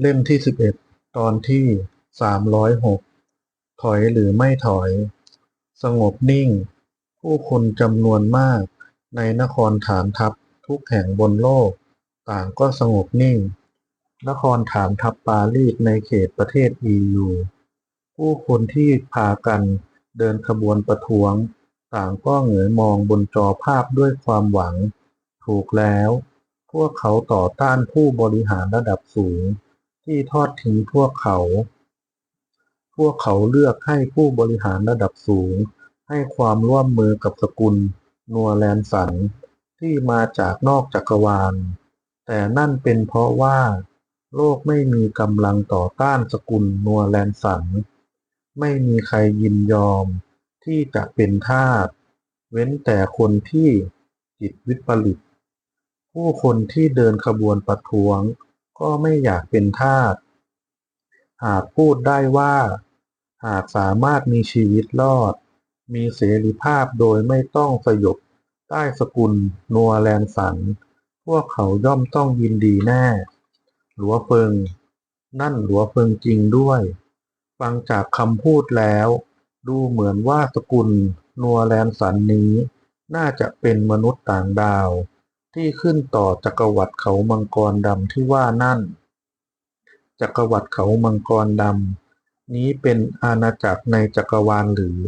เล่มที่11ตอนที่306ถอยหรือไม่ถอย สงบนิ่ง ผู้คนจำนวนมาก ในนครฐานทัพทุกแห่งบนโลก ต่างก็สงบนิ่ง นครฐานทัพปารีสในเขตประเทศ EU ผู้คนที่พากันเดินขบวนประท้วง ต่างก็เหงยมองบนจอภาพด้วยความหวัง ถูกแล้ว พวกเขาต่อต้านผู้บริหารระดับสูง ที่ทอดทิ้งพวกเขา พวกเขาเลือกให้ผู้บริหารระดับสูง ให้ความร่วมมือกับสกุล นัวแลนสัน ที่มาจากนอกจักรวาล แต่นั่นเป็นเพราะว่า โลกไม่มีกำลังต่อต้านสกุลนัวแลนสัน ไม่มีใครยินยอมที่จะเป็นทาส เว้นแต่คนที่จิตวิปริต ผู้คนที่เดินขบวนประท้วง ก็ไม่อยากเป็นทาส หากพูดได้ว่า หากสามารถมีชีวิตรอด มีเสรีภาพโดยไม่ต้องสยบใต้สกุล นัวแลนสัน พวกเขาย่อมต้องยินดีแน่ หลัวเฟิง นั่นหลัวเฟิงจริงด้วย ฟังจากคำพูดแล้ว ดูเหมือนว่าสกุล นัวแลนสันนี้ น่าจะเป็นมนุษย์ต่างดาว ที่ขึ้นต่อจักรวรรดิเขามังกรดำที่ว่านั่น จักรวรรดิเขามังกรดำนี้เป็นอาณาจักรในจักรวาลหรือ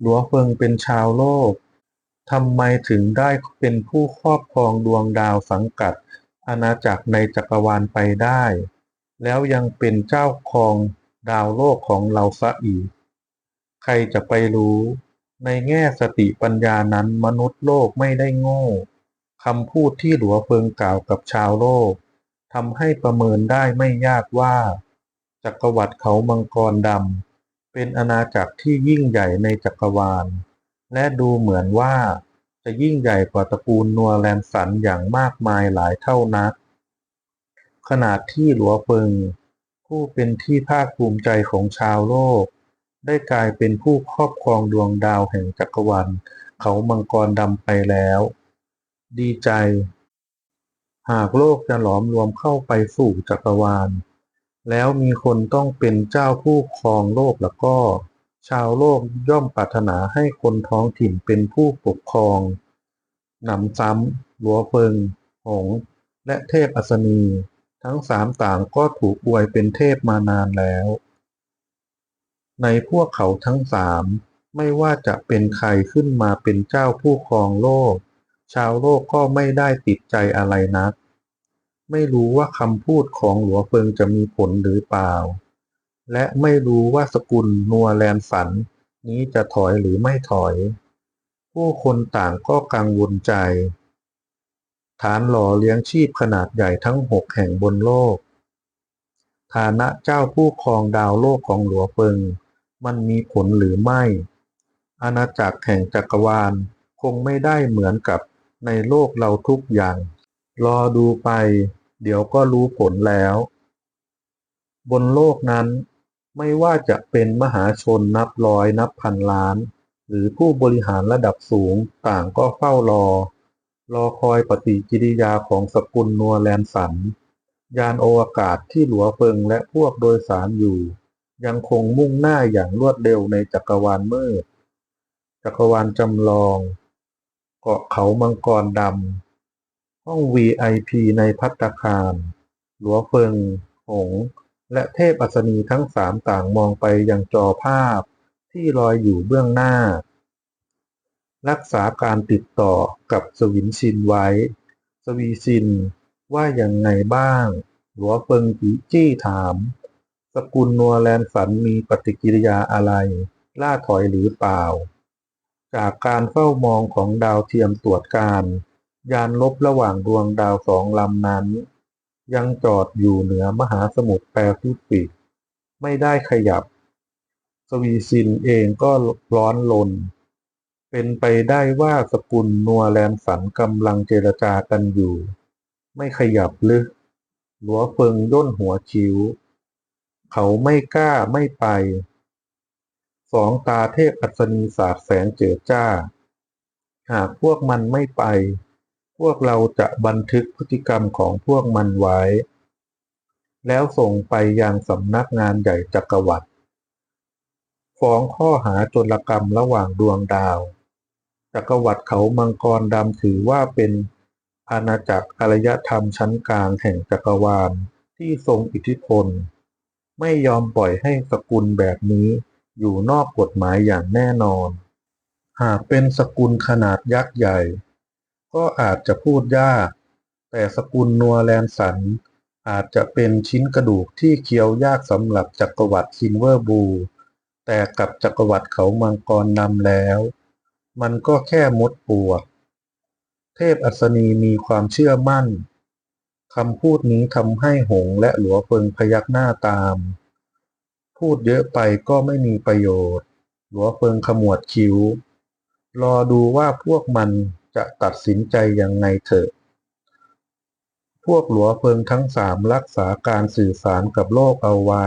หลัวเฟิงเป็นชาวโลกทำไมถึงได้เป็นผู้ครอบครองดวงดาวสังกัด อาณาจักรในจักรวาลไปได้ แล้วยังเป็นเจ้าครองดาวโลกของเราซะอีก ใครจะไปรู้ ในแง่สติปัญญานั้นมนุษย์โลกไม่ได้โง่ คำพูดที่หลัวเฟิงกล่าวกับชาวโลกทำให้ประเมินได้ไม่ยากว่า จักรวรรดิเขามังกรดำเป็นอาณาจักรที่ยิ่งใหญ่ในจักรวาล และดูเหมือนว่าจะยิ่งใหญ่กว่าตระกูลนัวแลนสันอย่างมากมายหลายเท่านัก ขนาดที่หลัวเฟิง ผู้เป็นที่ภาคภูมิใจของชาวโลก ได้กลายเป็นผู้ครอบครองดวงดาวแห่งจักรวาลเขามังกรดำไปแล้ว ดีใจ หากโลกจะหลอมรวมเข้าไปสู่จักรวาล แล้วมีคนต้องเป็นเจ้าผู้ครองโลกแล้วก็ ชาวโลกย่อมปรารถนาให้คนท้องถิ่นเป็นผู้ปกครองนำซ้ำหลัวเฟิง หง และเทพอัศนี ทั้งสามต่างก็ถูกอวยเป็นเทพมานานแล้ว ในพวกเขาทั้งสามไม่ว่าจะเป็นใครขึ้นมาเป็นเจ้าผู้ครองโลก ชาวโลกก็ไม่ได้ติดใจอะไรนัก ไม่รู้ว่าคำพูดของหลัวเฟิงจะมีผลหรือเปล่า และไม่รู้ว่าสกุลนัวแลนสันนี้จะถอยหรือไม่ถอย ผู้คนต่างก็กังวลใจ ฐานหล่อเลี้ยงชีพขนาดใหญ่ทั้งหกแห่งบนโลก ฐานะเจ้าผู้ครองดาวโลกของหลัวเฟิง มันมีผลหรือไม่ อาณาจักรแห่งจักรวาลคงไม่ได้เหมือนกับ ในโลกเราทุกอย่าง รอดูไป เดี๋ยวก็รู้ผลแล้ว บนโลกนั้นไม่ว่าจะเป็นมหาชนนับร้อยนับพันล้าน หรือผู้บริหารระดับสูงต่างก็เฝ้ารอ รอคอยปฏิกิริยาของสกุลนัวแลนสัน ยานอวกาศที่หลัวเฟิงและพวกโดยสารอยู่ ยังคงมุ่งหน้าอย่างรวดเร็วในจักรวาลมืด จักรวาลจำลอง เกาะเขามังกรดำ ห้อง VIP ในพัตตาคาร หลัวเฟิง หง และเทพอัศนีทั้งสามต่างมองไปยังจอภาพที่ลอยอยู่เบื้องหน้า รักษาการติดต่อกับสวินชินไว้ สวีซินว่าอยังไงบ้าง หลัวเฟิงจีจี้ถาม สกุลนัวแลนสันมีปฏิกิริยาอะไร ล่าถอยหรือเปล่า จากการเฝ้ามองของดาวเทียมตรวจการ ยานลบระหว่างดวงดาวสองลำนั้น ยังจอดอยู่เหนือมหาสมุทรแปซิฟิก ไม่ได้ขยับ สวีซินเองก็ร้อนรนเป็นไปได้ว่าสกุลนัวแลนสันกำลังเจรจากันอยู่ ไม่ขยับลึกหลัวเฟิงย่นหัวคิ้ว เขาไม่กล้าไม่ไป สองตาเทพอัศนีสาดแสงเจิดจ้า หากพวกมันไม่ไป พวกเราจะบันทึกพฤติกรรมของพวกมันไว้ แล้วส่งไปยังสำนักงานใหญ่จักรวรรดิฟ้องข้อหาโจรกรรมระหว่างดวงดาว จักรวรรดิเขามังกรดำถือว่าเป็นอาณาจักรอารยธรรมชั้นกลางแห่งจักรวาลที่ทรงอิทธิพล ไม่ยอมปล่อยให้สกุลแบบนี้ อยู่นอกกฎหมายอย่างแน่นอน หากเป็นสกุลขนาดยักษ์ใหญ่ ก็อาจจะพูดยาก แต่สกุลนัวแลนสัน อาจจะเป็นชิ้นกระดูกที่เคี้ยวยากสำหรับจักรวรรดิซินเวอร์บู แต่กับจักรวรรดิเขามังกรนำแล้ว มันก็แค่มดปวก เทพอัศนีมีความเชื่อมั่นคำพูดนี้ทำให้หงและหลัวเฟิงพยักหน้าตาม พูดเยอะไปก็ไม่มีประโยชน์ หลัวเฟิงขมวดคิ้ว รอดูว่าพวกมันจะตัดสินใจยังไงเถอะ พวกหลัวเฟิงทั้งสามรักษาการสื่อสารกับโลกเอาไว้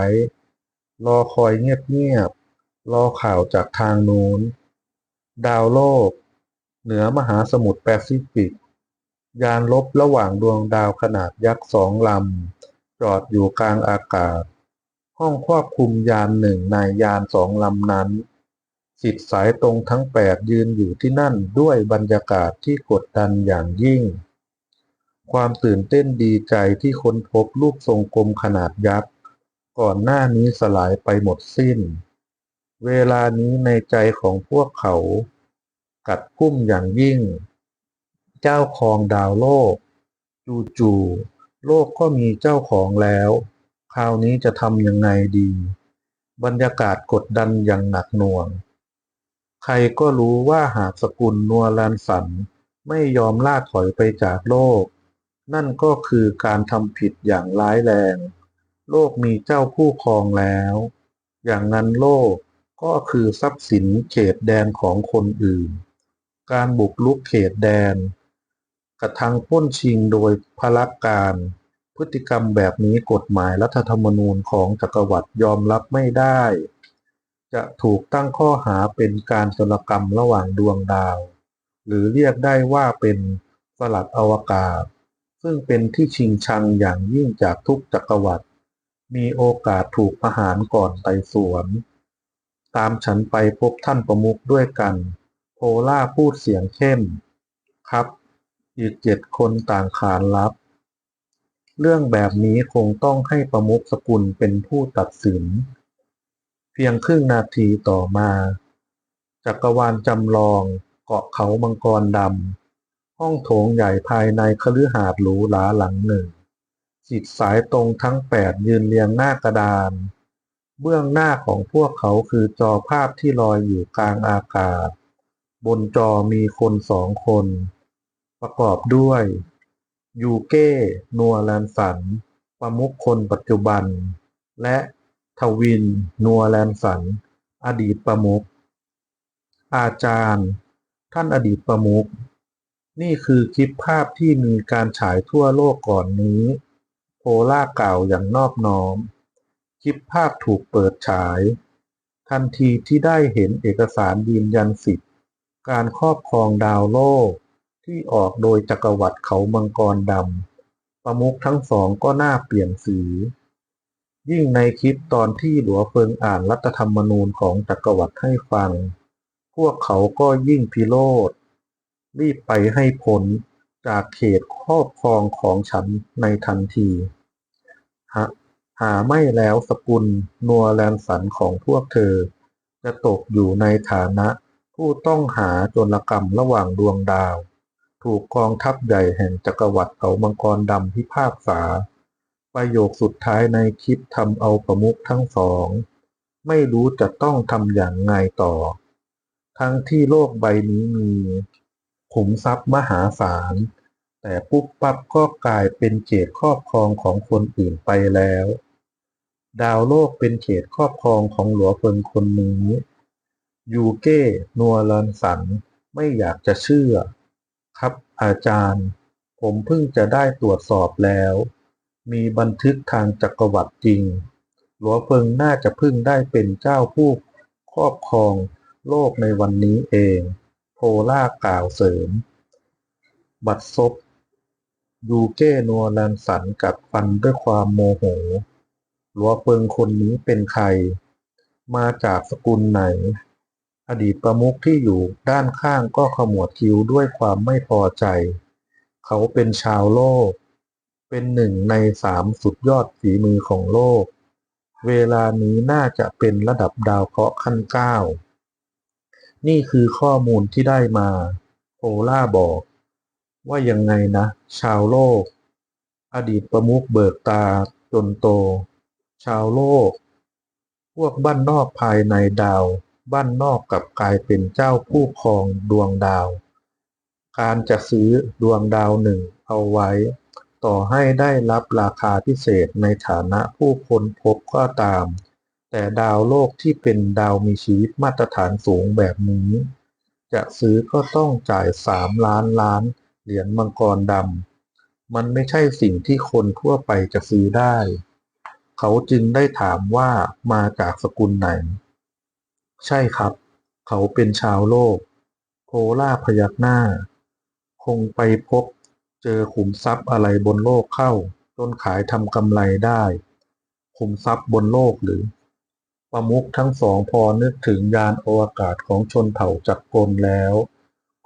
รอคอยเงียบๆ รอข่าวจากทางนู้น ดาวโลก เหนือมหาสมุทรแปซิฟิก ยานลบระหว่างดวงดาวขนาดยักษ์สองลำ จอดอยู่กลางอากาศ ห้องควบคุมยานหนึ่งในยานสองลำนั้นสิทธิสายตรงทั้งแปดยืนอยู่ที่นั่นด้วยบรรยากาศที่กดดันอย่างยิ่ง ความตื่นเต้นดีใจที่ค้นพบรูปทรงกลมขนาดยักษ์ก่อนหน้านี้สลายไปหมดสิ้น เวลานี้ในใจของพวกเขา กัดกุ้มอย่างยิ่ง เจ้าของดาวโลก จู่ๆโลกก็มีเจ้าของแล้ว คราวนี้จะทำยังไงดี บรรยากาศกดดันอย่างหนักหน่วง ใครก็รู้ว่าหากสกุลนัวแลนสันไม่ยอมล่าถอยไปจากโลก นั่นก็คือการทำผิดอย่างร้ายแรง โลกมีเจ้าผู้ครองแล้ว อย่างนั้นโลกก็คือทรัพย์สินเขตแดนของคนอื่น การบุกรุกเขตแดน กระทั่งป้นชิงโดยพละการ พฤติกรรมแบบนี้กฎหมายรัฐธรรมนูญของจักรวรรดิยอมรับไม่ได้ จะถูกตั้งข้อหาเป็นการสลกรรมระหว่างดวงดาว หรือเรียกได้ว่าเป็นสลัดอวกาศ ซึ่งเป็นที่ชิงชังอย่างยิ่งจากทุกจักรวรรดิมีโอกาสถูกประหารก่อนไต่สวน ตามฉันไปพบท่านประมุขด้วยกัน โพล่าพูดเสียงเข้ม ครับ อีกเจ็ดคนต่างขานรับ เรื่องแบบนี้คงต้องให้ประมุขสกุลเป็นผู้ตัดสิน เพียงครึ่งนาทีต่อมา จักรวาลจำลองเกาะเขามังกรดำ ห้องโถงใหญ่ภายในคฤหาสน์หรูหราหลังหนึ่งสิทธิสายตรงทั้งแปดยืนเรียงหน้ากระดาน เบื้องหน้าของพวกเขาคือจอภาพที่ลอยอยู่กลางอากาศ บนจอมีคนสองคน ประกอบด้วย ยูเก้ นัวแลนสัน ประมุขคนปัจจุบัน และทวิน นัวแลนสัน อดีตประมุข อาจารย์ ท่านอดีตประมุข นี่คือคลิปภาพที่มีการฉายทั่วโลกก่อนนี้ โพล่ากล่าวอย่างนอบน้อม คลิปภาพถูกเปิดฉาย ทันทีที่ได้เห็นเอกสารยืนยันสิทธิ์ การครอบครองดาวโลก ที่ออกโดยจักรวรรดิเขามังกรดำประมุขทั้งสองก็หน้าเปลี่ยนสี ยิ่งในคลิปตอนที่หลัวเฟิงอ่านรัฐธรรมนูญของจักรวรรดิให้ฟัง พวกเขาก็ยิ่งพิโรธรีบไปให้พ้นจากเขตครอบครองของฉันในทันทีหาหาไม่แล้วสกุลนัวแลนสันของพวกเธอ จะตกอยู่ในฐานะผู้ต้องหาโจรกรรมระหว่างดวงดาว ถูกกองทัพใหญ่แห่งจักรวรรดิเขามังกรดำพิพากษา ประโยคสุดท้ายในคลิปทำเอาประมุขทั้งสอง ไม่รู้จะต้องทำอย่างไงต่อ ทั้งที่โลกใบนี้มีขุมทรัพย์มหาศาล แต่ปุ๊บปั๊บก็กลายเป็นเขตครอบครองของคนอื่นไปแล้ว ดาวโลกเป็นเขตครอบครองของหลัวเฟิงคนนี้ ยูเก้ นัวลันสัน ไม่อยากจะเชื่อ อาจารย์ ผมเพิ่งจะได้ตรวจสอบแล้ว มีบันทึกทางจักรวรรดิจริง หลัวเฟิงน่าจะเพิ่งได้เป็นเจ้าผู้ครอบครองโลกในวันนี้เอง โพล่ากล่าวเสริม บัดซบยูเก้นัวแลนสันกัดฟันด้วยความโมโห หลัวเฟิงคนนี้เป็นใคร มาจากสกุลไหน อดีตประมุขที่อยู่ด้านข้างก็ขมวดคิ้วด้วยความไม่พอใจ เขาเป็นชาวโลก เป็นหนึ่งในสามสุดยอดฝีมือของโลก เวลานี้น่าจะเป็นระดับดาวเคราะห์ขั้นเก้า นี่คือข้อมูลที่ได้มาโพล่าบอก ว่ายังไงนะ ชาวโลก อดีตประมุขเบิกตาจนโต ชาวโลก พวกบ้านนอกภายในดาว บ้านนอกกลับกลายเป็นเจ้าผู้ครองดวงดาว การจะซื้อดวงดาวหนึ่งเอาไว้ ต่อให้ได้รับราคาพิเศษในฐานะผู้ค้นพบก็ตาม แต่ดาวโลกที่เป็นดาวมีชีวิตมาตรฐานสูงแบบนี้ จะซื้อก็ต้องจ่ายสามล้านล้านเหรียญมังกรดำ มันไม่ใช่สิ่งที่คนทั่วไปจะซื้อได้ เขาจึงได้ถามว่ามาจากสกุลไหน ใช่ครับ เขาเป็นชาวโลกโพล่าพยักหน้า คงไปพบเจอขุมทรัพย์อะไรบนโลกเข้า จนขายทำกำไรได้ ขุมทรัพย์บนโลกหรือ ประมุขทั้งสองพอนึกถึงยานอวกาศของชนเผ่าจักรกลแล้ว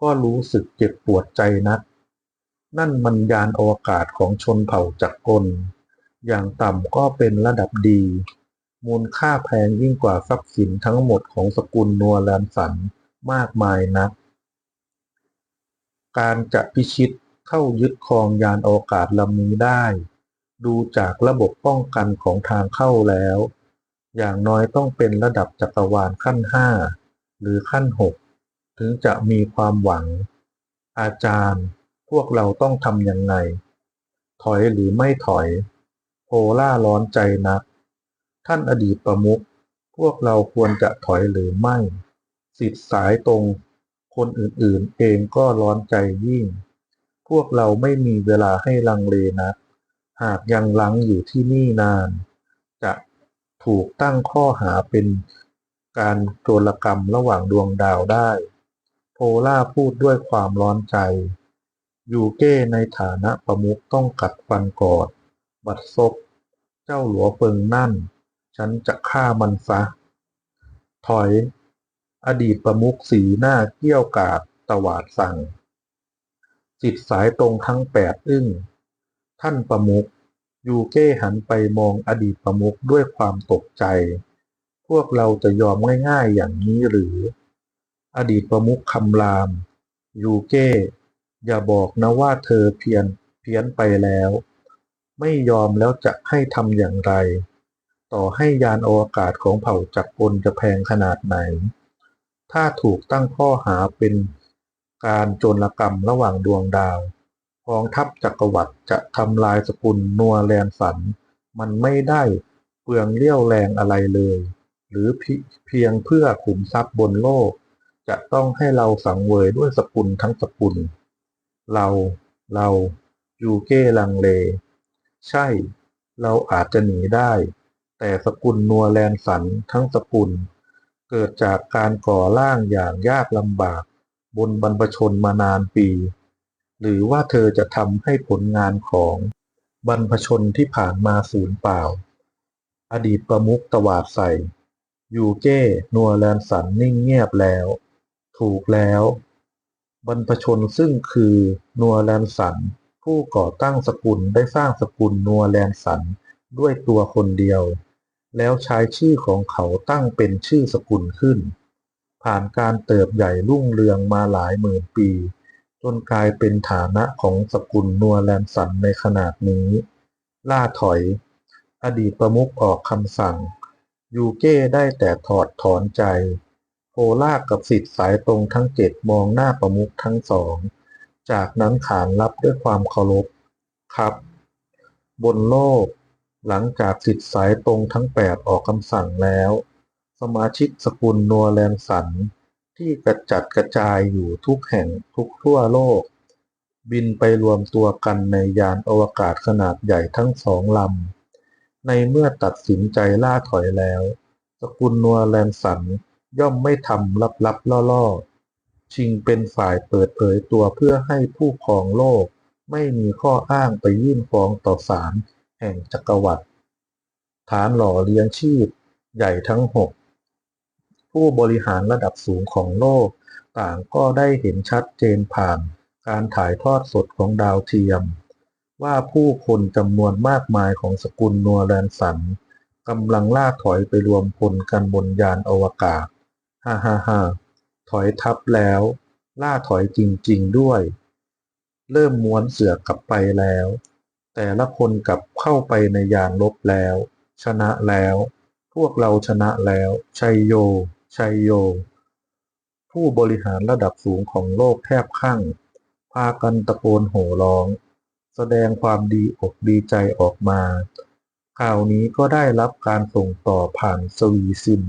ก็รู้สึกเจ็บปวดใจนัก นั่นมันยานอวกาศของชนเผ่าจักรกล อย่างต่ำก็เป็นระดับดี มูลค่าแพงยิ่งกว่าทรัพย์สินทั้งหมดของสกุลนัวแลนสันมากมายนัก การจะพิชิตเข้ายึดครองยานอวกาศลำนี้ได้ ดูจากระบบป้องกันของทางเข้าแล้ว อย่างน้อยต้องเป็นระดับจักรวาลขั้นห้าหรือขั้นหกถึงจะมีความหวัง อาจารย์พวกเราต้องทำยังไง ถอยหรือไม่ถอย โพล่าร้อนใจนัก ท่านอดีตประมุขพวกเราควรจะถอยหรือไม่ สิทธิสายตรงคนอื่นๆ เองก็ร้อนใจยิ่ง พวกเราไม่มีเวลาให้ลังเลนะหากยังลังอยู่ที่นี่นาน จะถูกตั้งข้อหาเป็นการโจรกรรมระหว่างดวงดาวได้ โพล่าพูดด้วยความร้อนใจ ยูเก้ในฐานะประมุขต้องกัดฟันกอด บัดซบ เจ้าหลัวเฟิงนั่น ฉันจะฆ่ามันซะ ถอย อดีตประมุขสีหน้าเกี้ยวกาดตวาดสั่ง จิตสายตรงทั้งแปดอึ้ง ท่านประมุขยูเก้หันไปมองอดีตประมุขด้วยความตกใจ พวกเราจะยอมง่ายๆอย่างนี้หรือ อดีตประมุขคำราม ยูเก้ อย่าบอกนะว่าเธอเพียนเพี้ยนไปแล้ว ไม่ยอมแล้วจะให้ทำอย่างไร ต่อให้ยานอวกาศของเผ่าจักรกลจะแพงขนาดไหน ถ้าถูกตั้งข้อหาเป็นการโจรกรรมระหว่างดวงดาวกองทัพจักรวรรดิจะทำลายสกุลนัวแลนสัน มันไม่ได้เปลืองเลี้ยวแรงอะไรเลย หรือเพีเพียงเพื่อขุมทรัพย์บนโลก จะต้องให้เราสังเวยด้วยสกุลทั้งสกุล เรา เรายูเก้ลังเล ใช่ เราอาจจะหนีได้ แต่สกุลนัวแลนสันทั้งสกุล เกิดจากการก่อร่างอย่างยากลำบากบนบรรพชนมานานปี หรือว่าเธอจะทำให้ผลงานของบรรพชนที่ผ่านมาสูญเปล่า อดีตประมุขตวาดใส่ ยูเก้นัวแลนสันนิ่งเงียบแล้ว ถูกแล้ว บรรพชนซึ่งคือนัวแลนสัน ผู้ก่อตั้งสกุลได้สร้างสกุลนัวแลนสันด้วยตัวคนเดียว แล้วใช้ชื่อของเขาตั้งเป็นชื่อสกุลขึ้น ผ่านการเติบใหญ่รุ่งเรืองมาหลายหมื่นปี จนกลายเป็นฐานะของสกุลนัวแลนสันในขนาดนี้ ล่าถอย อดีตประมุขออกคำสั่ง ยูเก้ได้แต่ถอดถอนใจ โพล่ากับสิทธิ์สายตรงทั้งเจ็ดมองหน้าประมุขทั้งสอง จากนั้นขานรับด้วยความเคารพครับ บนโลก หลังจากสิทธิสายตรงทั้งแปดออกคำสั่งแล้ว สมาชิกสกุลนัวแลนสัน ที่กระจัดกระจายอยู่ทุกแห่งทุกทั่วโลก บินไปรวมตัวกันในยานอวกาศขนาดใหญ่ทั้งสองลำ ในเมื่อตัดสินใจล่าถอยแล้ว สกุลนัวแลนสันย่อมไม่ทำลับๆล่อๆ ชิงเป็นฝ่ายเปิดเผยตัวเพื่อให้ผู้ครองโลก ไม่มีข้ออ้างไปยื่นฟ้องต่อศาล แห่งจักรวรรดิฐานหล่อเลี้ยงชีพใหญ่ทั้งหกผู้บริหารระดับสูงของโลก ต่างก็ได้เห็นชัดเจนผ่านการถ่ายทอดสดของดาวเทียม ว่าผู้คนจำนวนมากมายของสกุลนัวแลนสันกำลังล่าถอยไปรวมพลกันบนยานอวกาศฮ่าฮ่าฮ่าถอยทับแล้ว ล่าถอยจริง ๆ ด้วย เริ่มม้วนเสือกลับไปแล้ว แต่ละคนกลับเข้าไปในยานลบแล้ว ชนะแล้ว พวกเราชนะแล้ว ชัยโย ชัยโย ผู้บริหารระดับสูงของโลกแทบคลั่งพากันตะโกนโห่ร้อง แสดงความดีอกดีใจออกมา ข่าวนี้ก็ได้รับการส่งต่อผ่านสวีซิม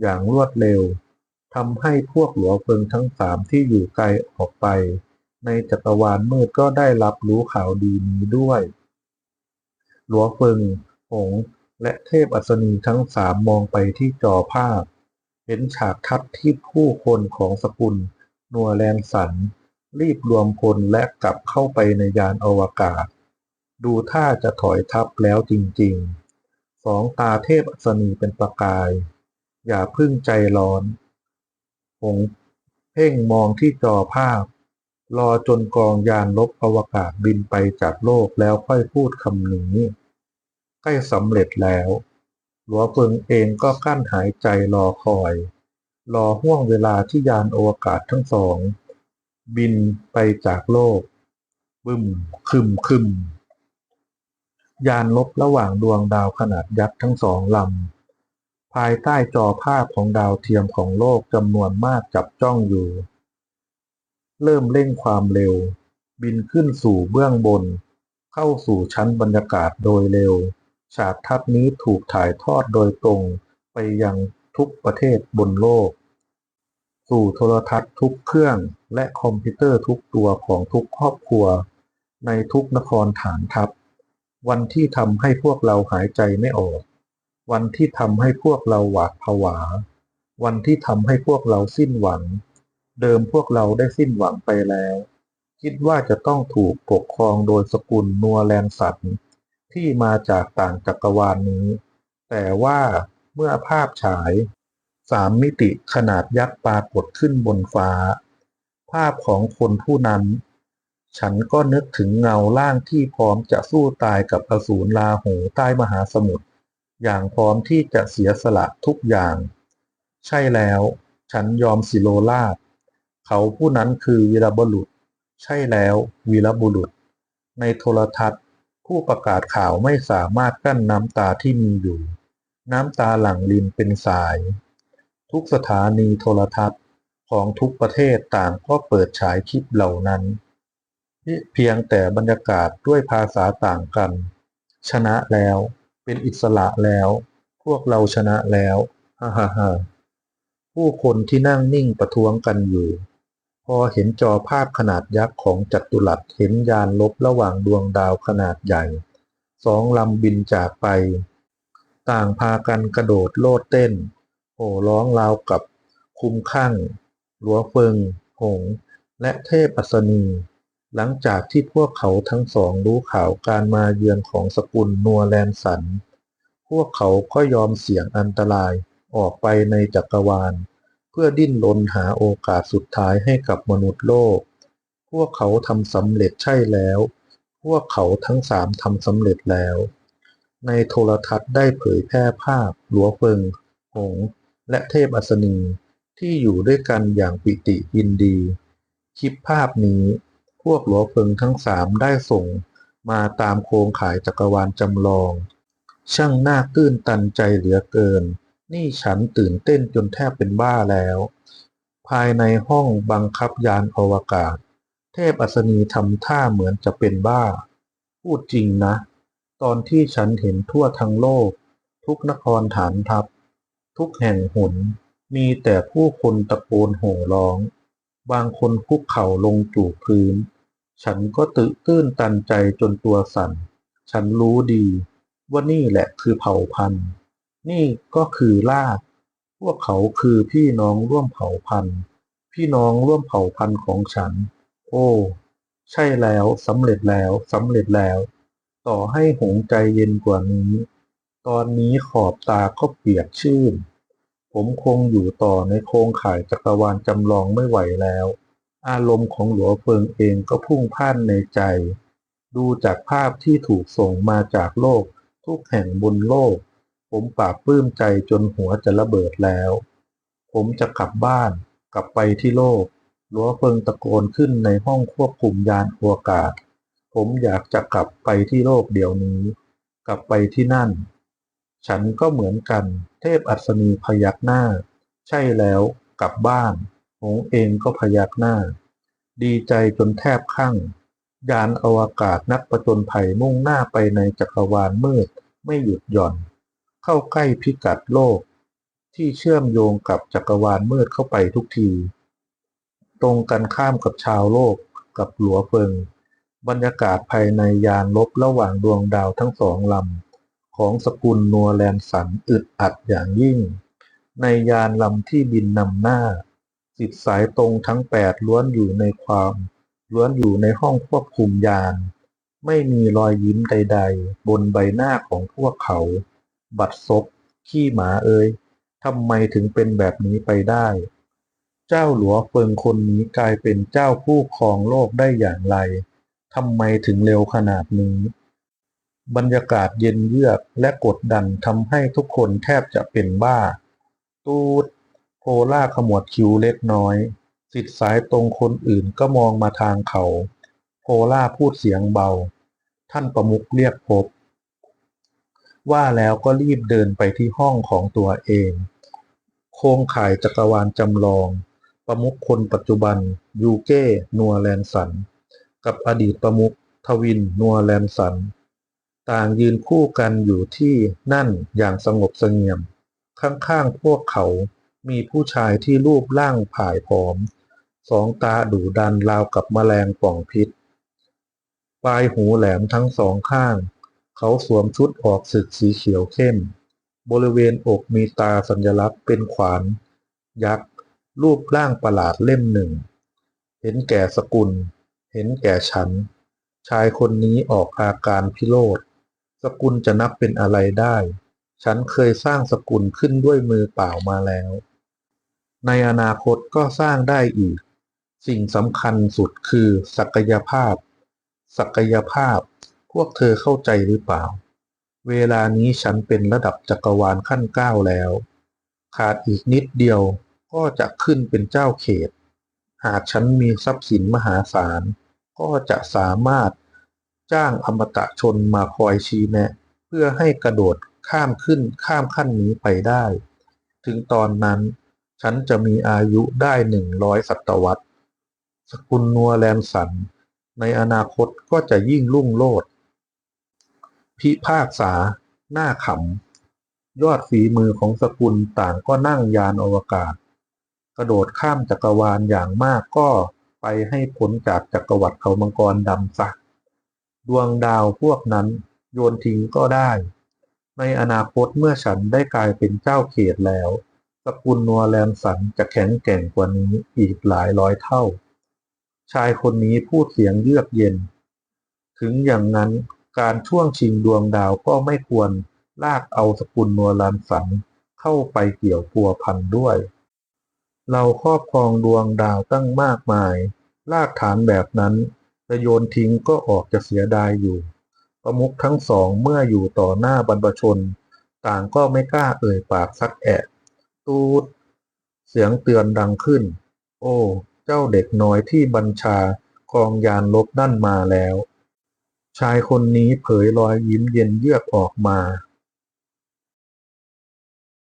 อย่างรวดเร็วทำให้พวกหลัวเฟิงทั้งสามที่อยู่ไกลออกไป ในจักรวาลมืดก็ได้รับรู้ข่าวดีนี้ด้วยหลัวเฟิง หง และเทพอัศนีทั้งสามมองไปที่จอภาพ เห็นฉากทัศน์ที่ผู้คนของสกุล นัวแลนสัน รีบรวมพลและกลับเข้าไปในยานอวกาศ ดูท่าจะถอยทับแล้วจริงๆ สองตาเทพอัศนีเป็นประกาย อย่าพึ่งใจร้อน หง เพ่งมองที่จอภาพ รอจนกองยานลบอวกาศบินไปจากโลกแล้วค่อยพูดคำนี้ ใกล้สำเร็จแล้ว หลัวเฟิงเองก็กั้นหายใจรอคอย รอห่วงเวลาที่ยานอวกาศทั้งสอง บินไปจากโลก บึมคึมคึมยานลบระหว่างดวงดาวขนาดยักษ์ทั้งสองลำ ภายใต้จอภาพของดาวเทียมของโลกจำนวนมากจับจ้องอยู่ เริ่มเร่งความเร็ว บินขึ้นสู่เบื้องบน เข้าสู่ชั้นบรรยากาศโดยเร็ว ฉากทัศน์นี้ถูกถ่ายทอดโดยตรงไปยังทุกประเทศบนโลก สู่โทรทัศน์ทุกเครื่องและคอมพิวเตอร์ทุกตัวของทุกครอบครัว ในทุกนครฐานทัพ วันที่ทำให้พวกเราหายใจไม่ออก วันที่ทำให้พวกเราหวาดผวา วันที่ทำให้พวกเราสิ้นหวัง เดิมพวกเราได้สิ้นหวังไปแล้ว คิดว่าจะต้องถูกปกครองโดยสกุลนัวแลนสันที่มาจากต่างจักรวาลนี้ แต่ว่าเมื่อภาพฉายสามมิติขนาดยักษ์ปรากฏขึ้นบนฟ้า ภาพของคนผู้นั้น ฉันก็นึกถึงเงาร่างที่พร้อมจะสู้ตายกับอสูรลาหูใต้มหาสมุทรอย่างพร้อมที่จะเสียสละทุกอย่าง ใช่แล้ว ฉันยอมสิโลราช เขาผู้นั้นคือวีรบุรุษ ใช่แล้ววีรบุรุษ ในโทรทัศน์ ผู้ประกาศข่าวไม่สามารถกั้นน้ำตาที่มีอยู่ น้ำตาหลั่งรินเป็นสาย ทุกสถานีโทรทัศน์ของทุกประเทศต่างก็เปิดฉายคลิปเหล่านั้น เพียงแต่บรรยากาศด้วยภาษาต่างกัน ชนะแล้วเป็นอิสระแล้ว พวกเราชนะแล้วฮ่าฮ่าฮ่าผู้คนที่นั่งนิ่งประท้วงกันอยู่ พอเห็นจอภาพขนาดยักษ์ของจัตุรัสเห็นยานลบระหว่างดวงดาวขนาดใหญ่ สองลำบินจากไป ต่างพากันกระโดดโลดเต้นโห่ร้องราวกับคุ้มข้างหลัวเฟิง หง และเทพอัศนี หลังจากที่พวกเขาทั้งสองรู้ข่าวการมาเยือนของสกุลนัวแลนสัน พวกเขาก็ยอมเสี่ยงอันตรายออกไปในจักรวาล พื่อดิ้นรนหาโอกาสสุดท้ายให้กับมนุษย์โลก พวกเขาทำสำเร็จใช่แล้ว พวกเขาทั้งสามทำสำเร็จแล้ว ในโทรทัศน์ได้เผยแพร่ภาพ หลัวเฟิง หงส์และเทพอัศนีที่อยู่ด้วยกันอย่างปิติยินดี คลิปภาพนี้ พวกหลัวเฟิงทั้งสามได้ส่งมาตามโครงข่ายจักรวาลจำลอง ช่างน่าตื้นตันใจเหลือเกิน นี่ฉันตื่นเต้นจนแทบเป็นบ้าแล้ว ภายในห้องบังคับยานอวกาศ เทพอัศนีทำท่าเหมือนจะเป็นบ้า พูดจริงนะ ตอนที่ฉันเห็นทั่วทั้งโลก ทุกนครฐานทัพ ทุกแห่งหน มีแต่ผู้คนตะโกนโห่ร้อง บางคนคุกเข่าลงจูบพื้น ฉันก็ตื่นตื้นตันใจจนตัวสั่น ฉันรู้ดีว่านี่แหละคือเผ่าพันธุ์ นี่ก็คือลาพวกเขาคือพี่น้องร่วมเผ่าพันธุ์ พี่น้องร่วมเผ่าพันธุ์ของฉัน โอ้ ใช่แล้วสำเร็จแล้วสำเร็จแล้ว ต่อให้หงใจเย็นกว่านี้ ตอนนี้ขอบตาก็เปียกชื่น ผมคงอยู่ต่อในโครงข่ายจักรวาลจำลองไม่ไหวแล้ว อารมณ์ของหลวเฟิงเองก็พุ่งพ่านในใจ ดูจากภาพที่ถูกส่งมาจากโลกทุกแห่งบนโลก ผมปราบปลื้มใจจนหัวจะระเบิดแล้ว ผมจะกลับบ้านกลับไปที่โลกลัวเฟิงตะโกนขึ้นในห้องควบคุมยานอวกาศ ผมอยากจะกลับไปที่โลกเดี๋ยวนี้ กลับไปที่นั่น ฉันก็เหมือนกัน เทพอัศนีพยักหน้า ใช่แล้วกลับบ้านหงเองก็พยักหน้า ดีใจจนแทบคลั่ง ยานอวกาศนักประจนภัยมุ่งหน้าไปในจักรวาลมืดไม่หยุดหย่อน เข้าใกล้พิกัดโลก ที่เชื่อมโยงกับจักรวาลมืดเข้าไปทุกที ตรงกันข้ามกับชาวโลกกับหลัวเฟิง บรรยากาศภายในยานลบระหว่างดวงดาวทั้งสองลำ ของสกุลนัวแลนสันอึดอัดอย่างยิ่ง ในยานลำที่บินนำหน้าสิบสายตรงทั้งแปดล้วนอยู่ในความล้วนอยู่ในห้องควบคุมยาน ไม่มีรอยยิ้มใด ๆ บนใบหน้าของพวกเขา บัดซบขี้หมาเอ้ยทำไมถึงเป็นแบบนี้ไปได้ เจ้าหลัวเฟิงคนนี้กลายเป็นเจ้าผู้ครองโลกได้อย่างไรทำไมถึงเร็วขนาดนี้ บรรยากาศเย็นเยือกและกดดันทำให้ทุกคนแทบจะเป็นบ้า ตูดโพล่าขมวดคิ้วเล็กน้อย สิทธิ์สายตรงคนอื่นก็มองมาทางเขา โพล่าพูดเสียงเบา ท่านประมุขเรียกพบ ว่าแล้วก็รีบเดินไปที่ห้องของตัวเอง โครงข่ายจักรวาลจำลอง ประมุขคนปัจจุบัน ยูเก้ นัวแลนสัน กับอดีตประมุขทวิน นัวแลนสัน ต่างยืนคู่กันอยู่ที่นั่นอย่างสงบเสงี่ยม ข้างๆพวกเขามีผู้ชายที่รูปร่างผายผอม สองตาดุดันราวกับแมลงป่องพิษ ปลายหูแหลมทั้งสองข้าง เขาสวมชุดออกศึกสีเขียวเข้ม บริเวณอกมีตาสัญลักษณ์เป็นขวาน ยักษ์ รูปร่างประหลาดเล่มหนึ่ง เห็นแก่สกุล เห็นแก่ฉัน ชายคนนี้ออกอาการพิโรธ สกุลจะนับเป็นอะไรได้ ฉันเคยสร้างสกุลขึ้นด้วยมือเปล่ามาแล้ว ในอนาคตก็สร้างได้อีก สิ่งสำคัญสุดคือศักยภาพ ศักยภาพพ วกเธอเข้าใจหรือเปล่า เวลานี้ฉันเป็นระดับจักรวาลขั้นเก้าแล้ว ขาดอีกนิดเดียวก็จะขึ้นเป็นเจ้าเขต หากฉันมีทรัพย์สินมหาศาล ก็จะสามารถจ้างอมตะชนมาคอยชี้แนะ เพื่อให้กระโดดข้ามขึ้นข้ามขั้นนี้ไปได้ ถึงตอนนั้นฉันจะมีอายุได้หนึ่งร้อยศตวรรษ สกุลนัวแลนสัน ในอนาคตก็จะยิ่งรุ่งโรจน์ พิพากษา หน้าขำ ยอดฝีมือของสกุลต่างก็นั่งยานอวกาศ กระโดดข้ามจักรวาลอย่างมากก็ไปให้พ้นจากจักรวรรดิเขามังกรดำซะดวงดาวพวกนั้นโยนทิ้งก็ได้ ในอนาคตเมื่อฉันได้กลายเป็นเจ้าเขตแล้ว สกุลนัวแลนสันจะแข็งแกร่งกว่านี้อีกหลายร้อยเท่า ชายคนนี้พูดเสียงเยือกเย็น ถึงอย่างนั้น การช่วงชิงดวงดาวก็ไม่ควรลากเอาสกุลนัวแลนสันเข้าไปเกี่ยวพัวพันด้วย เราครอบครองดวงดาวตั้งมากมายรากฐานแบบนั้นจะโยนทิ้งก็ออกจะเสียดายอยู่ ประมุขทั้งสองเมื่ออยู่ต่อหน้าบรรพชน ต่างก็ไม่กล้าเอ่ยปากสักแอะตูด เสียงเตือนดังขึ้น โอ้ เจ้าเด็กน้อยที่บัญชาคองยานลบนั่นมาแล้ว ชายคนนี้เผยรอยยิ้มเย็นเยือกออกมา